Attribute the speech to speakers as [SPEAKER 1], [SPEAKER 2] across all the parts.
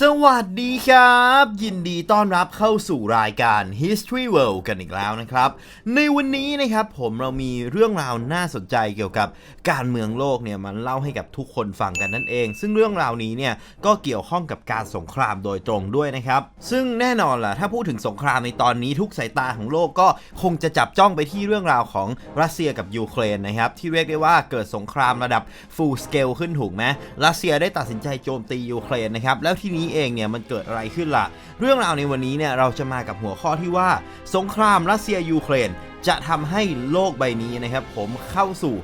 [SPEAKER 1] สวัสดีครับ ยินดีต้อนรับเข้าสู่รายการ History World กันอีกแล้วนะครับ ในวันนี้นะครับผมเรามีเรื่องราวน่าสนใจเกี่ยวกับการเมืองโลกเนี่ยมันเล่าให้กับทุกคนฟังกันนั่นเอง ซึ่งเรื่องราวนี้เนี่ยก็เกี่ยวข้องกับการสงครามโดยตรงด้วยนะครับ ซึ่งแน่นอนล่ะถ้าพูดถึงสงครามในตอนนี้ทุกสายตาของโลกก็คงจะจับจ้องไปที่เรื่องราวของรัสเซียกับยูเครนนะครับที่เรียกได้ว่าเกิดสงครามระดับ full scale ขึ้นถูกไหมรัสเซียได้ตัดสินใจโจมตียูเครนนะครับแล้วทีนี้เองเนี่ยมันเกิดอะไรขึ้นล่ะ เรื่องราวในวันนี้เนี่ยเราจะมากับหัวข้อที่ว่า สงครามรัสเซียยูเครน จะทำให้โลกใบนี้นะครับผมเข้าสู่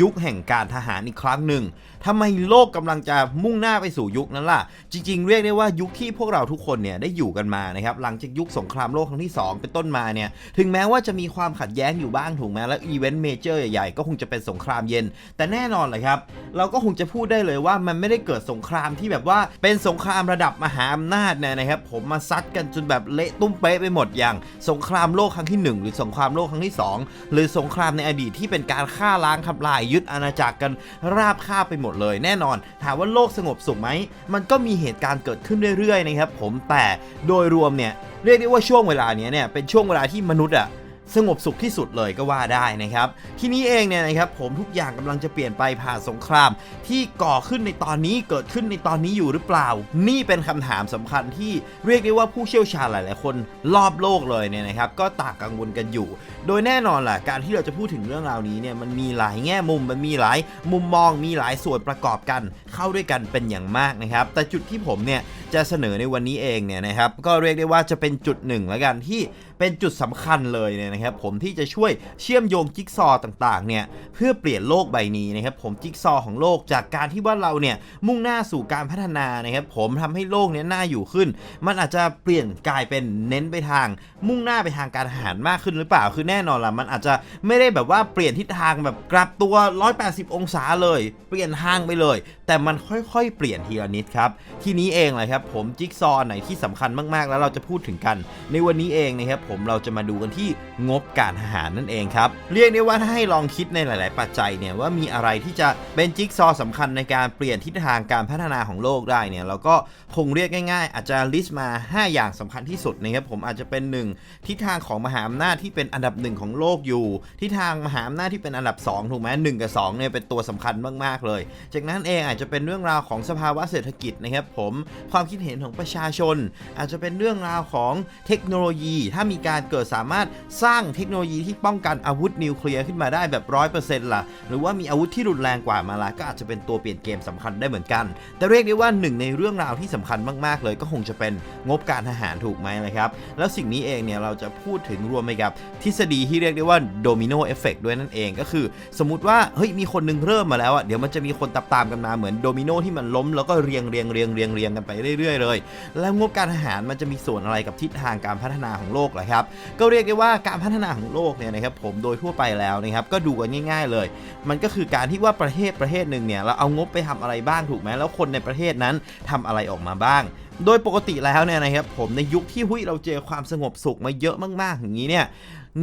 [SPEAKER 1] ยุคแห่งการทหารอีกครั้งหนึ่งทำไมโลกกำลังจะมุ่งหน้าไปสู่ยุคนั้นล่ะ จริง ๆ เรียกได้ว่ายุคที่พวกเราทุกคนเนี่ยได้อยู่กันมานะครับหลังจากยุคสงครามโลกครั้งที่ 2 เป็นต้นมาเนี่ยถึงแม้ว่าจะมีความขัดแย้งอยู่บ้างถูกไหมแล้วอีเวนต์เมเจอร์ใหญ่ๆ ก็คงจะเป็นสงครามเย็น แต่แน่นอนเลยครับ เราก็คงจะพูดได้เลยว่ามันไม่ได้เกิดสงครามที่แบบว่าเป็นสงครามระดับมหาอำนาจเนี่ยนะครับผมมาซัดกันจนแบบเละตุ้มเป๊ะไปหมดอย่าง สงครามโลกครั้งที่ 1 หรือสงครามโลกครั้งที่2 หรือสงครามในอดีตที่เป็นการฆ่าล้างทำลายยึดอาณาจักรกันราบคาบไปหมดเลย แน่นอน ถามว่าโลกสงบสุขไหม มันก็มีเหตุการณ์เกิดขึ้นเรื่อยๆนะครับผมแต่โดยรวมเนี่ยเรียกได้ว่าช่วงเวลานี้เนี่ยเป็นช่วงเวลาที่มนุษย์อะ สงบสุขที่สุดเลยก็ว่าได้นะครับ ที่นี้เองเนี่ยนะครับผมทุกอย่างกำลังจะเปลี่ยนไปผ่านสงคราม ที่ก่อขึ้นในตอนนี้เกิดขึ้นในตอนนี้อยู่หรือเปล่า นี่เป็นคำถามสำคัญที่เรียกได้ว่าผู้เชี่ยวชาญหลาย ๆ คนรอบโลกเลยเนี่ยนะครับ ก็ต่างกังวลกันอยู่ โดยแน่นอนแหละการที่เราจะพูดถึงเรื่องราวนี้เนี่ยมันมีหลายแง่มุมมันมีหลายมุมมองมีหลายส่วนประกอบกัน เข้าด้วยกันเป็นอย่างมากนะครับ แต่จุดที่ผมเนี่ยจะเสนอในวันนี้เองเนี่ยนะครับก็เรียกได้ว่าจะเป็นจุดหนึ่งแล้วกันที่เป็นจุดสำคัญเลยเนี่ยนะครับผมที่จะช่วยเชื่อมโยงจิ๊กซอว์ต่างๆเนี่ยเพื่อเปลี่ยนโลกใบนี้นะครับผมจิ๊กซอว์ของโลกจากการที่ว่าเราเนี่ยมุ่งหน้าสู่การพัฒนานะครับผมทำให้โลกเนี้น่าอยู่ขึ้น มันอาจจะเปลี่ยนกลายเป็นเน้นไปทาง มุ่งหน้าไปทางการทหารมากขึ้นหรือเปล่าคือแน่นอนละมันอาจจะไม่ได้แบบว่าเปลี่ยนทิศทางแบบกลับตัว 180 องศาเลย เปลี่ยนทางไปเลย แต่มันค่อยๆ เปลี่ยนทีละนิดครับทีนี้เองเลยครับผมจิ๊กซอว์ไหนที่สำคัญมากๆ แล้วเราจะพูดถึงกัน ในวันนี้เองนะครับผมเราจะมาดูกันที่งบการทหารนั่นเองครับ เรียกได้ว่าถ้าให้ลองคิดในหลาย ๆ ปัจจัยเนี่ยว่ามีอะไรที่จะเป็นจิ๊กซอว์สำคัญในการเปลี่ยนทิศทางการพัฒนาของโลกได้เนี่ยเราก็คงเรียกง่าย ๆ อาจจะลิสต์มา 5 อย่างสำคัญที่สุดนะครับผมอาจจะเป็น 1 ทิศทางของมหาอำนาจที่เป็นอันดับหนึ่งของโลกอยู่ ทิศทางมหาอำนาจที่เป็นอันดับ 2 ถูกไหมหนึ่งกับ2เนี่ยเป็นตัวสำคัญมาก ๆ เลย จากนั้นเองอาจจะเป็นเรื่องราวของสภาวะเศรษฐกิจนะครับผมความคิดเห็นของประชาชน อาจจะเป็นเรื่องราวของเทคโนโลยี ถ้ามีการเกิดสามารถสร้างเทคโนโลยีที่ป้องกันอาวุธนิวเคลียร์ขึ้นมาได้แบบร้อยเปอร์เซ็นต์ล่ะ หรือว่ามีอาวุธที่รุนแรงกว่ามาละก็อาจจะเป็นตัวเปลี่ยนเกมสำคัญได้เหมือนกัน แต่เรียกได้ว่าหนึ่งในเรื่องราวที่สำคัญมากๆ เลยก็คงจะเป็นงบการทหารถูกไหมเลยครับ แล้วสิ่งนี้เองเนี่ยเราจะพูดถึงรวมไปกับทฤษฎีที่เรียกได้ว่าโดมิโนเอฟเฟกด้วยนั่นเองก็คือ สมมติว่าเฮ้ยมีคนหนึงเริ่มมาแล้วอะเดี๋ยวมันจะมีคนตามๆกันมาเหมือนโดมิโนที่มันล้มแล้วก็เรียงเรียงเรียงเรียงเรียงกันไปเรื่อยๆเลย แล้วงบการทหารมันจะมีส่วนอะไรกับทิศทางการพัฒนาของโลกเหรอครับก็เรียกได้ว่าการพัฒนาของโลกเนี่ยนะครับผมโดยทั่วไปแล้วนะครับก็ดูกันง่าย ๆเลย มันก็คือการที่ว่าประเทศประเทศหนึ่งเนี่ยเราเอางบไปทำอะไรบ้างถูกไหมแล้วคนในประเทศนั้นทำอะไรออกมาบ้างโดยปกติแล้วเนี่ยนะครับผมในยุคที่หุ้ยเราเจอความสงบสุขมาเยอะมากๆอย่างนี้เนี่ย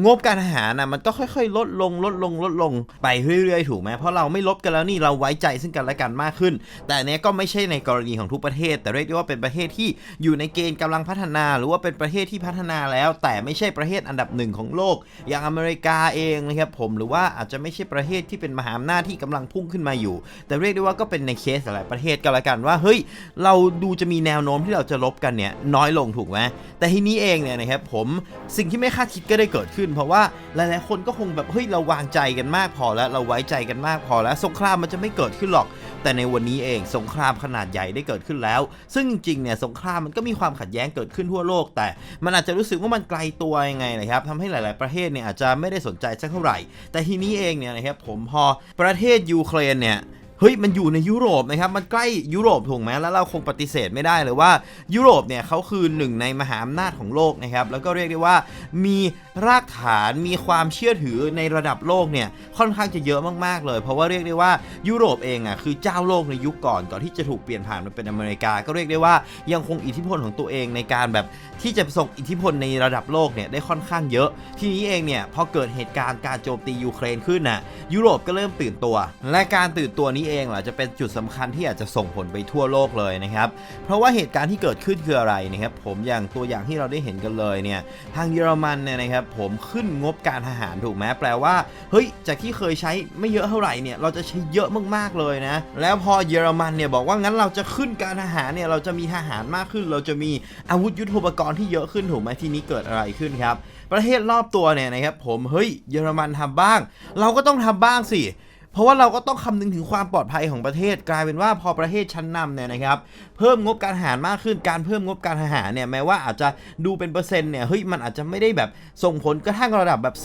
[SPEAKER 1] งบการทหารนะมันก็ค่อยๆ ลดลงลดลงลดลงไปเรื่อยๆ ถูกไหมเพราะเราไม่ลบกันแล้วนี่เราไว้ใจซึ่งกันและกันมากขึ้น แต่เนี้ยก็ไม่ใช่ในกรณีของทุกประเทศ แต่เรียกได้ว่าเป็นประเทศที่อยู่ในเกณฑ์กำลังพัฒนา หรือว่าเป็นประเทศที่พัฒนาแล้ว แต่ไม่ใช่ประเทศอันดับหนึ่งของโลก อย่างอเมริกาเองนะครับผมหรือว่าอาจจะไม่ใช่ประเทศที่เป็นมหาอำนาจที่กำลังพุ่งขึ้นมาอยู่ แต่เรียกได้ว่าก็เป็นในเคสหลายประเทศก็แล้วกันว่าเฮ้ยเราดูจะมีแนวโน้มที่เราจะลบกันเนี่ยน้อยลงถูกไหมแต่ทีนี้เองเนี่ยนะครับผมสิ่งที่ไม่คาดคิดก็ได้เกิดขึ้น เพราะว่าหลายๆคนก็คงแบบเฮ้ยเราวางใจกันมากพอแล้วเราไว้ใจกันมากพอแล้วสงครามมันจะไม่เกิดขึ้นหรอก แต่ในวันนี้เองสงครามขนาดใหญ่ได้เกิดขึ้นแล้ว ซึ่งจริงๆเนี่ยสงครามมันก็มีความขัดแย้งเกิดขึ้นทั่วโลก แต่มันอาจจะรู้สึกว่ามันไกลตัวยังไงนะครับทำให้หลาย ๆประเทศเนี่ยอาจจะไม่ได้สนใจสักเท่าไหร่ แต่ทีนี้เองเนี่ยนะครับผมพอประเทศยูเครนเนี่ยเฮ้ยมันอยู่ในยุโรปนะครับมันใกล้ยุโรปถูกไหมแล้วเราคงปฏิเสธไม่ได้เลยว่ายุโรปเนี่ยเขาคือหนึ่งในมหาอำนาจของโลกนะครับแล้วก็เรียกได้ว่ามีรากฐานมีความเชื่อถือในระดับโลกเนี่ยค่อนข้างจะเยอะมากๆเลย เพราะว่าเรียกได้ว่ายุโรปเองอะคือเจ้าโลกในยุคก่อนก่อนที่จะถูกเปลี่ยนผ่านมาเป็นอเมริกา ก็เรียกได้ว่ายังคงอิทธิพลของตัวเองในการแบบที่จะส่งอิทธิพลในระดับโลกเนี่ยได้ค่อนข้างเยอะ ทีนี้เองเนี่ยพอเกิดเหตุการณ์การโจมตียูเครนขึ้นน่ะยุโรปก็เริ่มตื่นตัว และการตื่นตัวนี้เองแหละจะเป็นจุดสำคัญที่อาจจะส่งผลไปทั่วโลกเลยนะครับเพราะว่าเหตุการณ์ที่เกิดขึ้นคืออะไรนะครับผมอย่างตัวอย่างที่เราได้เห็นกันเลยเนี่ยทางเยอรมันเนี่ยนะครับผมขึ้นงบการทหารถูกไหมแปลว่าเฮ้ยจากที่เคยใช้ไม่เยอะเท่าไหร่เนี่ยเราจะใช้เยอะมากๆเลยนะ แล้วพอเยอรมันเนี่ยบอกว่างั้นเราจะขึ้นการทหารเนี่ยเราจะมีทหารมากขึ้น เราจะมีอาวุธยุทโธปกรณ์ที่เยอะขึ้นถูกไหมที่นี้เกิดอะไรขึ้นครับ ประเทศรอบตัวเนี่ยนะครับผมเฮ้ยเยอรมันทำบ้าง เราก็ต้องทำบ้างสิ เพราะว่าเราก็ต้องคำนึงถึงความปลอดภัยของประเทศ กลายเป็นว่าพอประเทศชั้นนำเนี่ยนะครับ เพิ่มงบการทหารมากขึ้นการเพิ่มงบการทหารเนี่ยแม้ว่าอาจจะดูเป็นเปอร์เซ็นต์เนี่ยเฮ้ยมันอาจจะไม่ได้แบบส่งผลกระทั่งระดับแบบ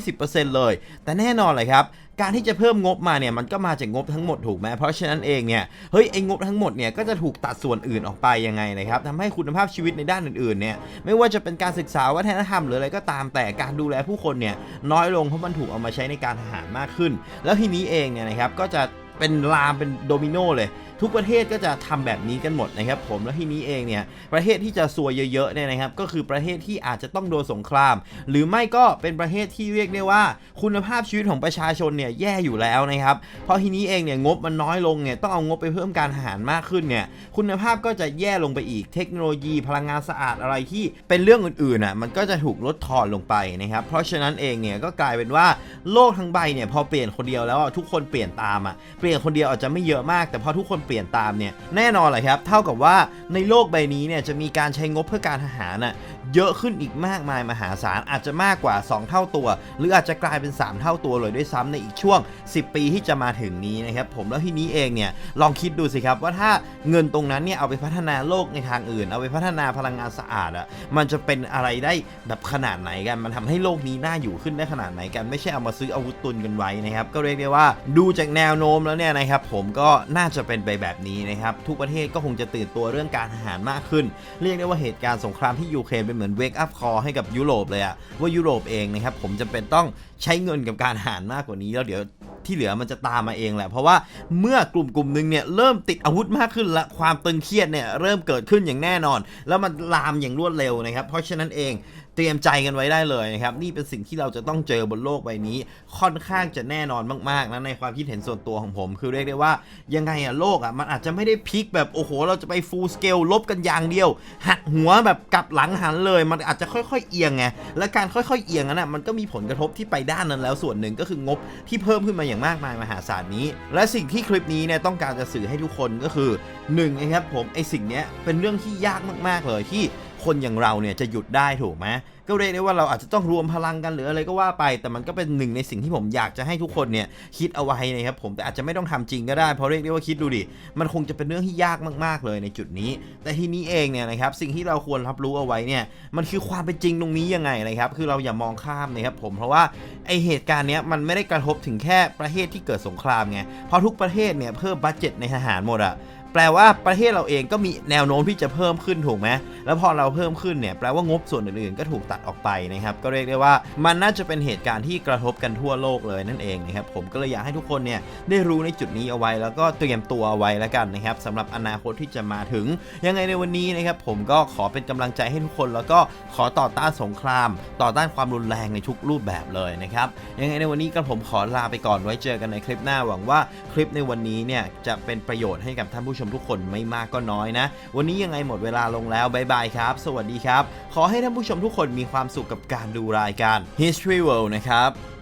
[SPEAKER 1] 10-20%เลย แต่แน่นอนเลยครับ การที่จะเพิ่มงบมาเนี่ยมันก็มาจากงบทั้งหมดถูกไหมเพราะฉะนั้นเองเนี่ยเฮ้ยไอ้งบทั้งหมดเนี่ยก็จะถูกตัดส่วนอื่นออกไปยังไงนะครับทำให้คุณภาพชีวิตในด้านอื่นๆเนี่ยไม่ว่าจะเป็นการศึกษาวัฒนธรรมหรืออะไรก็ตามแต่การดูแลผู้คนเนี่ยน้อยลงเพราะมันถูกเอามาใช้ในการทหารมากขึ้น แล้วทีนี้เองเนี่ยนะครับก็จะเป็นลามเป็นโดมิโนเลย ทุกประเทศก็จะทำแบบนี้กันหมดนะครับผมแล้วทีนี้เองเนี่ยประเทศที่จะซวยเยอะๆเนี่ยนะครับก็คือประเทศที่อาจจะต้องโดนสงคราม หรือไม่ก็เป็นประเทศที่เรียกได้ว่า คุณภาพชีวิตของประชาชนเนี่ยแย่อยู่แล้วนะครับเพราะทีนี้เองเนี่ยงบมันน้อยลงเนี่ยต้องเอางบไปเพิ่มการทหารมากขึ้นเนี่ยคุณภาพก็จะแย่ลงไปอีกเทคโนโลยีพลังงานสะอาดอะไรที่เป็นเรื่องอื่นๆอะมันก็จะถูกลดทอนลงไปนะครับเพราะฉะนั้นเองเนี่ยก็กลายเป็นว่าโลกทั้งใบเนี่ยพอเปลี่ยนคนเดียวแล้วทุกคนเปลี่ยนตามอะเปลี่ยนคนเดียวอาจจะไม่เยอะมากแต่พอทุกคนเปลี่ยนตามเนี่ยแน่นอนเลยครับเท่ากับว่าในโลกใบนี้เนี่ยจะมีการใช้งบเพื่อการทหารน่ะเยอะขึ้นอีกมากมายมหาศาลอาจจะมากกว่า 2 เท่าตัว หรืออาจจะกลายเป็น 3 เท่าตัวเลยด้วยซ้ำในอีกช่วง 10 ปีที่จะมาถึงนี้นะครับผมแล้วทีนี้เองเนี่ยลองคิดดูสิครับว่าถ้าเงินตรงนั้นเนี่ยเอาไปพัฒนาโลกในทางอื่น เอาไปพัฒนาพลังงานสะอาดอะมันจะเป็นอะไรได้แบบขนาดไหนกัน มันทำให้โลกนี้น่าอยู่ขึ้นได้ขนาดไหนกันไม่ใช่เอามาซื้ออาวุธตุนกันไว้นะครับก็เรียกได้ว่าดูจากแนวโน้มแล้วเนี่ยนะครับผมก็น่าจะเป็นไปแบบนี้นะครับทุกประเทศก็คงจะตื่นตัวเรื่องการทหารมากขึ้น เรียกได้ว่าเหตุการณ์สงครามที่ยูเครนเป็นเหมือนเวกอัพคอให้กับยุโรปเลยอะว่ายุโรปเองนะครับผมจะเป็นต้องใช้เงินกับการหารมากกว่านี้แล้วเดี๋ยวที่เหลือมันจะตามมาเองแหละ เพราะว่าเมื่อกลุ่มกลุ่มหนึ่งเนี่ยเริ่มติดอาวุธมากขึ้นและความตึงเครียดเนี่ยเริ่มเกิดขึ้นอย่างแน่นอน แล้วมันลามอย่างรวดเร็วนะครับ เพราะฉะนั้นเอง เตรียมใจกันไว้ได้เลยนะครับ นี่เป็นสิ่งที่เราจะต้องเจอบนโลกใบนี้ ค่อนข้างจะแน่นอนมากๆนะในความคิดเห็นส่วนตัวของผม คือเรียกได้ว่ายังไงอะโลกอะมันอาจจะไม่ได้พลิกแบบโอ้โห เราจะไปฟูลสเกลลบกันอย่างเดียว หักหัวแบบกลับหลังหันเลย มันอาจจะค่อยๆเอียงไงและการค่อยๆเอียงนั้นอะมันก็มีผลกระทบที่ไปด้านนั้นแล้วส่วนหนึ่งก็คืองบที่เพิ่มขึ้นมาอย่างมากมายมหาศาลนี้ และสิ่งที่คลิปนี้เนี่ยต้องการจะสื่อให้ทุกคนก็คือหนึ่งนะครับผมไอสิ่งเนี้ยเป็นเรื่องที่ยากมากๆเลยที่ คนอย่างเราเนี่ยจะหยุดได้ถูกไหมก็เรียกได้ว่าเราอาจจะต้องรวมพลังกันหรืออะไรก็ว่าไป แต่มันก็เป็นหนึ่งในสิ่งที่ผมอยากจะให้ทุกคนเนี่ยคิดเอาไว้นะครับผมแต่อาจจะไม่ต้องทำจริงก็ได้เพราะเรียกได้ว่าคิดดูดิมันคงจะเป็นเรื่องที่ยากมากๆเลยในจุดนี้ แต่ทีนี้เองเนี่ยนะครับสิ่งที่เราควรรับรู้เอาไว้เนี่ยมันคือความเป็นจริงตรงนี้ยังไงนะครับคือเราอย่ามองข้ามนะครับผมเพราะว่าไอเหตุการณ์เนี้ยมันไม่ได้กระทบถึงแค่ประเทศที่เกิดสงครามไงเพราะทุกประเทศเนี่ยเพิ่มบัตเจ็ตในทหารหมดอะ แปลว่าประเทศเราเองก็มีแนวโน้มที่จะเพิ่มขึ้นถูกไหมแล้วพอเราเพิ่มขึ้นเนี่ยแปลว่างบส่วนอื่นๆ ก็ถูกตัดออกไปนะครับก็เรียกได้ว่ามันน่าจะเป็นเหตุการณ์ที่กระทบกันทั่วโลกเลยนั่นเองนะครับผมก็เลยอยากให้ทุกคนเนี่ยได้รู้ในจุดนี้เอาไว้ แล้วก็เตรียมตัวเอาไว้แล้วกันนะครับสำหรับอนาคตที่จะมาถึง ยังไงในวันนี้นะครับผมก็ขอเป็นกำลังใจให้ทุกคน แล้วก็ขอต่อต้านสงคราม ต่อต้านความรุนแรงในทุกรูปแบบเลยนะครับยังไงในวันนี้ก็ผมขอลาไปก่อนไว้เจอกันในคลิปหน้าหวังว่าคลิปในวันนี้เนี่ยจะเป็นประโยชน์ให้กับท่านผู้ชมทุกคนไม่มากก็น้อยนะ วันนี้ยังไงหมดเวลาลงแล้วบายบายครับ สวัสดีครับ ขอให้ท่านผู้ชมทุกคนมีความสุขกับการดูรายการ History World นะครับ